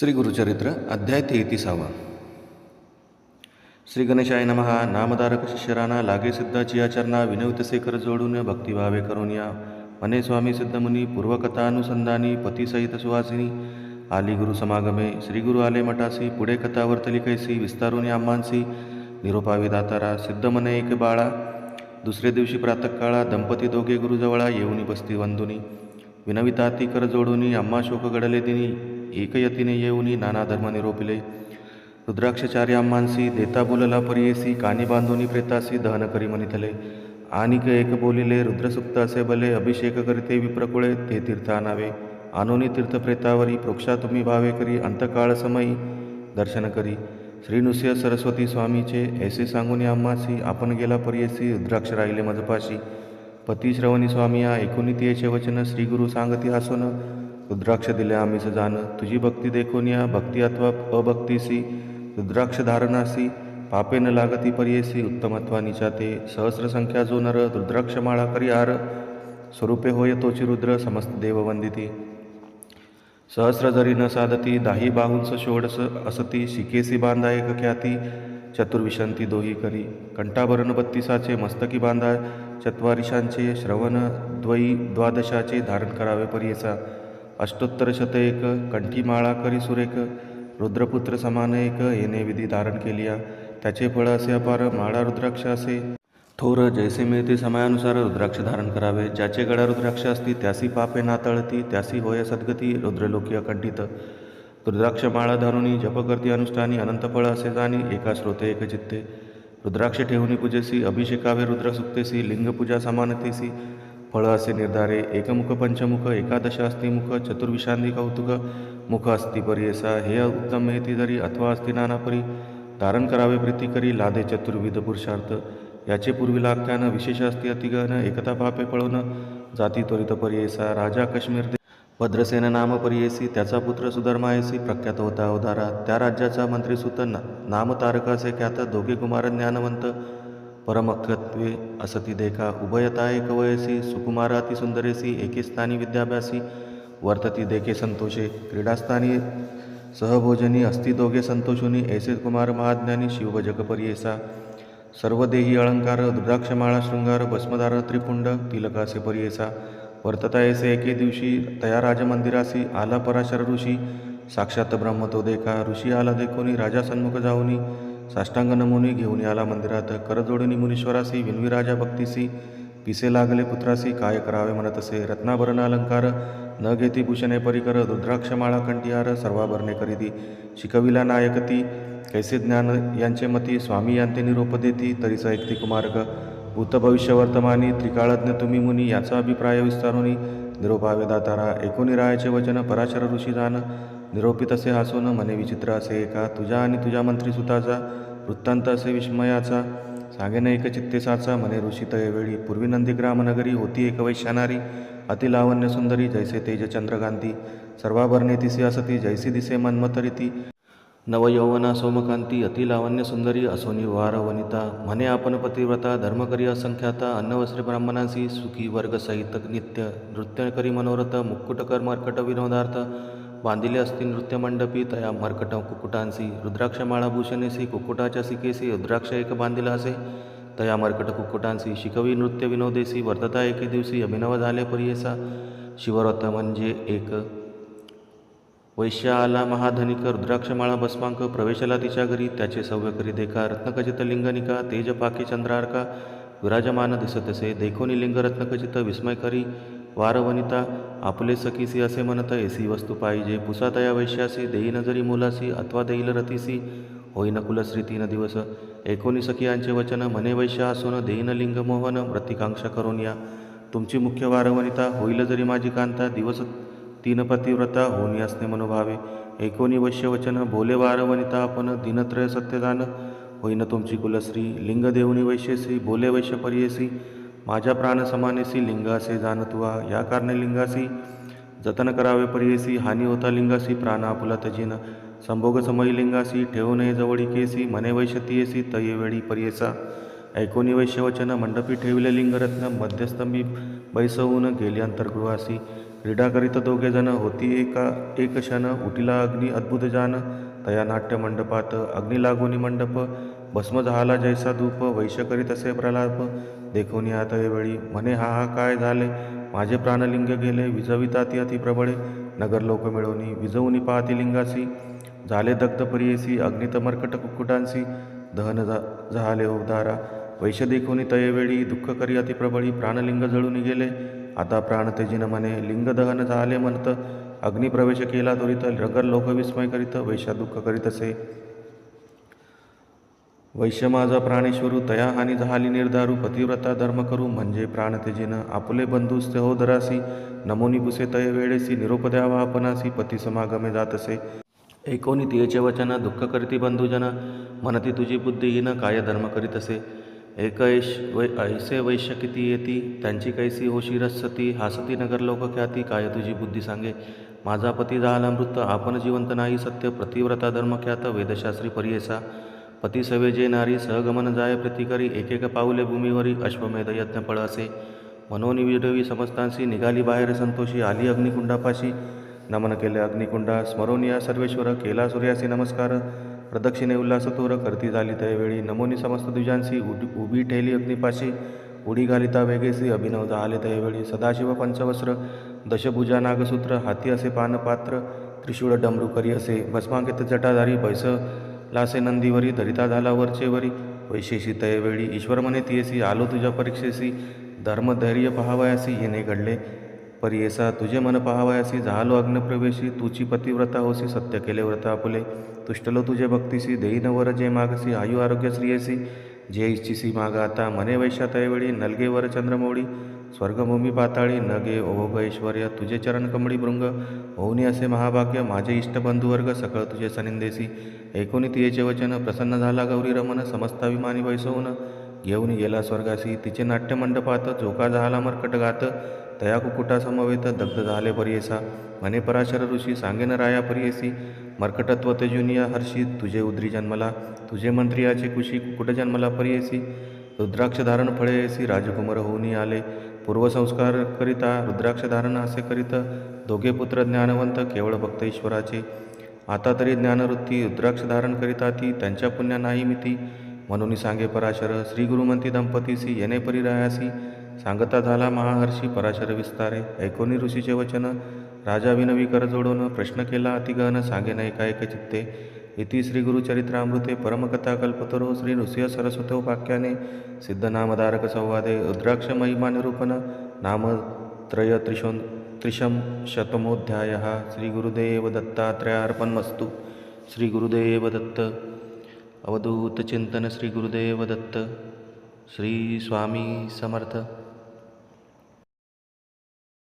श्री गुरुचरित्र अध्याय तेहतीसावा. श्री गणेशाय नमहा नामधारक शिष्यराना लागे सिद्धाची आचरणा विनवतसे कर जोडून भक्तिभावे करून या. मने स्वामी सिद्धमुनी पूर्वकथानुसंधानी पतीसहित सुवासिनी. आली गुरु समागमे. श्री गुरु आले मठासी. पुढे कथावर्तली कैसी विस्तारून आम्हांसी निरोपावी दातारा. सिद्ध मने एक बाळा. दुसरे दिवशी प्रातःकाळा दंपती दोघे गुरुजवळा येऊनी बसती वंदुनी. विनविताती कर जोडूनी. आम्हा शोक घडले दिनी. एकयतीने येऊनी नाना धर्म निरोपिले रुद्राक्षचार्य अम्मांसी देता बोलला परियेसी कानी बांधुनी प्रेतासी दहन करी म्हणितले आनिक एक बोलिले रुद्रसुप्त असे भले अभिषेक करिते विप्रकुळे ते तीर्थ आणावे आनोनी तीर्थ प्रेतावरी प्रोक्षा तुम्ही भावे करी अंतकाळ समयी दर्शन करी श्रीनुसिंह सरस्वती स्वामीचे ऐसे सांगून अम्मासी आपण गेला परियेसी रुद्राक्ष राहिले मजपाशी पती श्रवणी स्वामी या एकोणितीयेचे वचन श्रीगुरु सांगती हसून रुद्राक्ष दिले आम्हीच जाण तुझी भक्ती देखून या भक्ती अथवा अभक्तीसी रुद्राक्ष धारणासी पापे न लागती परियेसी उत्तमत्वानीच्या ते सहस्र संख्या जो नर रुद्राक्ष माळा करी आर. स्वरूपे होय तोची रुद्र समस्त देववंदिती सहस्र जरी न साधती दाही बाहुंस षोडस असती शिकेसी बांधा एक ख्याती. चतुर्विशंती दोही करी. कंठाभरण बत्तीसाचे मस्तकी बांधा. चत्वारिशांचे श्रवण द्वयी द्वादशाचे धारण करावे परियेसा. अष्टोत्तर शतएक कंठी माळा करी सुरेख रुद्रपुत्र समान एक येणे विधी धारण केलिया त्याचे फळ असे अपार माळा रुद्राक्ष असे. थोर जैसे मिळते समयानुसार रुद्राक्ष धारण करावे ज्याचे गळा रुद्राक्ष असती त्यासी पापे नातळती त्यासी होय सद्गती रुद्रलोकी अकंठित रुद्राक्ष माळा धरुणी जप करती अनुष्ठानी अनंत फळ असे जाणी एका श्रोते एक चित्ते. रुद्राक्ष ठेवणी पूजेसी अभिषेकावे रुद्र सुक्तेसी लिंगपूजा समानतेसी. फळं असे निर्धारे एकमुख पंचमुख एकादश अस्थिमुख चतुर्विशांती कौतुक मुख अस्ति परियसा हे उत्तम मेहती जरी अथवा अस्ति नानापरी धारण करावे प्रीती करी लादे चतुर्विध पुरुषार्थ. याचे पूर्वीला लागत्यानं विशेष अस्ति अतिगहन एकता पापे पळवणं जाती त्वरित परियसा राजा काश्मीर भद्रसेन नाम परियेसी त्याचा पुत्र सुधर्मायसी प्रख्यात होता अवधारा त्या राज्याचा मंत्रीसुत ना नाम तारकासे ख्यात दोघे कुमार ज्ञानवंत परमख्यत्वे असती देखा उभयता एक वयसी सुकुमार अतिसुंदरेसी एके विद्याभ्यासी। वर्तती देखे संतोषे क्रीडास्थानी सहभोजनी अस्ति दोघे संतोषुनी ऐसे कुमार महाज्ञानी शिव परियेसा सर्वदेही अलंकार रुद्राक्षमाळा शृंगार भस्मदार त्रिपुंड तिलकासे परियेसा। वर्तता ऐसे एके दिवशी तया राजमंदिरासी आला पराशर ऋषी। साक्षात ब्रह्म तो देखा ऋषी आला देखोनी राजा सन्मुख जाऊनी। साष्टांग नमुनी घेऊन याला मंदिरात. करजोडणी मुनीश्वरासी विनवीराजा भक्तीसी पिसे लागले पुत्रासी काय करावे म्हणत असे रत्नाभरण अलंकार न घेती भूषणे परिकर रुद्राक्षमाळा कंठिहार सर्वाभरणे करीती शिकविला नायकती कैसे ज्ञान यांचे मती. स्वामी यांते निरोप देती तरीच ऐकती कुमार्ग भूत भविष्य वर्तमानी त्रिकाळज्ञ तुम्ही मुनी याचा अभिप्राय विस्तारुनी. निरोपावे दातारा एकोणी रायाचे वचन पराशर ऋषी जाण निरोपित असे हसून मने विचित्र असे एका तुझ्या आणि तुझ्या मंत्रीसुताचा वृत्तांत असे विस्मयाचा सांगेन एक चित्तेसाचा मने ऋषित येवेळी पूर्वी नंदीग्राम नगरी होती एक वैश्यानारी अति लावण्य सुंदरी जैसे तेज चंद्रकांती सर्वाभरणे तिसी असती जैसी दिसे मन्मतरिती नवयौवना सोमकांती अति लावण्य सुंदरी असोनी वार वनिता म्हणे आपण पतिव्रता धर्मकरी असंख्याता अन्नवस्त्र ब्राह्मणांसी सुखी वर्ग सहित नित्य नृत्य करी मनोरथ मुक्कुटकर मर्कट विनोदार्थ बांधिले असती नृत्यमंडपी तया मर्कट कुक्कुटांसी रुद्राक्षमाळा भूषणेसी कुक्कुटाच्या सिकेसी रुद्राक्ष एक बांधिला असे. तया मर्कट कुक्कुटांसी शिकवी नृत्य विनोदेसी वर्तता एके दिवशी अभिनव झाले परियेसा. शिवव्रत म्हणजे एक वैश्य आला महाधनिक रुद्राक्षमाळा भस्मांक प्रवेशला तिच्या घरी त्याचे सव्य करी देखा रत्नखचित लिंगनिका तेज पाके चंद्रार्का विराजमान दिसतसे देखोनी लिंग रत्नखचित विस्मय करी वारवनिता आपले सखीसी असे म्हणत एसी वस्तू पाहिजे पुसातया वैश्यासी देई नजरी मुलासी अथवा देईल रतीसी. होईन कुलश्री तीन दिवस. एकोणी सखियांचे वचन मने वैश्य असून देईन लिंग मोहन प्रतिकांक्षा करून या. तुमची मुख्य वारवनिता होईल जरी माझी कांता दिवस तीन पतिव्रता होऊन असणे मनोभावे. एकोणी वैश्य वचन बोले वारवनिता आपण दिनत्रय सत्यदान. होईन तुमची कुलश्री लिंग देवनी वैश्यसी बोले वैश्य परियेसी. माझ्या प्राण समानेसी लिंग या कारणे लिंगासी जतन करावे परियेसी हानी होता लिंगासी प्राण आपुला तजीन संभोग समयी लिंगासी ठेवू नये जवळी केसी मने वैश्यतीयसी तये वेळी परियेसा. ऐकोनी वैश्यवचन मंडपी ठेविले लिंगरत्न मध्यस्तंभी बैसवून गेली अंतर्गृहासी. क्रीडा करीत दोघे जण होती एका एक क्षण उठिला अग्नी अद्भुत जान तया नाट्य मंडपात अग्नी लागोनी मंडप भस्म झाला जैसा धूप वैश्य करीत असे प्रलाप. देखोनी आता वेळी म्हणे हा हा काय झाले? माझे प्राणलिंग गेले विजविताती अति प्रबळे. नगर लोक मिळवणी विजवूनी पाहती लिंगासी. झाले दग्ध परियेसी अग्नितमर्कट कुक्कुटांसी. दहन झा झाले उदारा वैश्य देखोनी तयेवेळी दुःख करी अति प्रबळी प्राणलिंग जळून गेले. आता प्राण तेजिन म्हणे लिंग दहन झाले म्हणत. अग्निप्रवेश केला त्वरित नगर लोक विस्मय करीत वैश्या दुःख करीत असे. वैश्य माझा प्राणेश्वरू तया हानी झाली निर्धारू पतिव्रता धर्म करू म्हणजे प्राण आपले आपुले बंधू सहोदरासी नमोनी पुसे तय वेळेसी निरोप द्यावा आपणासी पती समागमे जातसे. एकोणी तियेचे वचन दुःख करीती बंधुजन मनती तुझी बुद्धिहीन काय धर्म करीत असे एक ऐश वै ऐसे वैश्य किती येती त्यांची कैसी होशी रसती हासती नगर लोक ख्याती काय तुझी बुद्धी सांगे. माझा पती झाला मृत आपण जिवंत नाही सत्य प्रतिव्रता धर्म ख्यात वेदशास्त्री परियसा. पती सवे जे नारी सहगमन जाय प्रतिकरी एकेक पाऊले भूमीवरी अश्वमेध यज्ञ फळ असे मनोनी विडवी समस्तांशी निघाली बाहेर संतोषी आली अग्निकुंडापाशी। नमन केले अग्निकुंडा स्मरून या सर्वेश्वर केला सूर्यासी नमस्कार। प्रदक्षिणे उल्हास तोर करती झाली त्यावेळी। नमोनी समस्त द्विजांशी उभी ठेली अग्निपाशी। उडी घालिता वेगेसी अभिनव झाले त्यावेळी। सदाशिव पंचवस्त्र दशभुजा नागसूत्र हाती असे पानपात्र। त्रिशूळ डमरू करी असे। भस्मांकित जटाधारी बैस लासे नंदीवरी धरिता झाला वरचेवरी वैशेषी तयवेळी ईश्वर म्हणे तियेसी आलो तुझ्या परीक्षेसी धर्मधैर्य पहावयासी येणे घडले. परियेसा तुझे मन पहावयासी झालो अग्नप्रवेशी तुची पतिव्रता होसी सत्य केले व्रत आपुले. तुष्टलो तुझे भक्तीसी देई नवर जे मागसी आयु आरोग्य श्रियसी जे इच्छिसी माग आता मने वैशा तयवेळी नलगे वर चंद्रमौळी स्वर्गभूमी पाताळी नगे ओघ ऐश्वर्य तुझे चरण कमळी भृंग होऊनी असे महाभाग्य माझे इष्टबंधुवर्ग सकळ तुझे सनिंदेसी. ऐकोनी तियेचे वचन प्रसन्न झाला गौरी रमन समस्ताभिमानी वैसवून घेऊन गेला स्वर्गासी तिचे नाट्यमंडपात झोका झाला मर्कट गात. तया कुकुटासमवेत दग्ध झाले परियेसा. म्हणे पराशर ऋषी सांगेन राया परियेसी. मर्कटत्व तेजुनिया हर्षी तुझे उद्री जन्मला. तुझे मंत्रियाचे कुशी कुकुट जन्मला परियेसी. रुद्राक्ष धारण फळेसी राजकुमार होऊनी आले. पूर्वसंस्कार करिता रुद्राक्ष धारण असे करीत दोघे पुत्र ज्ञानवंत केवळ भक्त ईश्वराचे. आता तरी ज्ञानवृत्ती रुद्राक्ष धारण करिता ती त्यांच्या पुण्या नाही मिती. म्हणून सांगे पराशर श्री गुरुमंती दंपतीसी येणे परिरायासी सांगता झाला महाहर्षी पराशर विस्तारे. ऐकोनी ऋषीचे वचन. राजा विनवी कर जोडून प्रश्न केला अतिगहन सांगे नाही काय चित्ते. इति श्री गुरुचरित्रामृते परमकथा श्री नृसिंह सरस्वतोपाख्याने सिद्धनामधारक संवादे नाम त्रय त्रिशो त्रिशं शतमोऽध्यायः श्रीगुरुदेव दत्तात्रयार्पणमस्तु श्री गुरुदेव दत्त अवधूत दत्त समर्थ।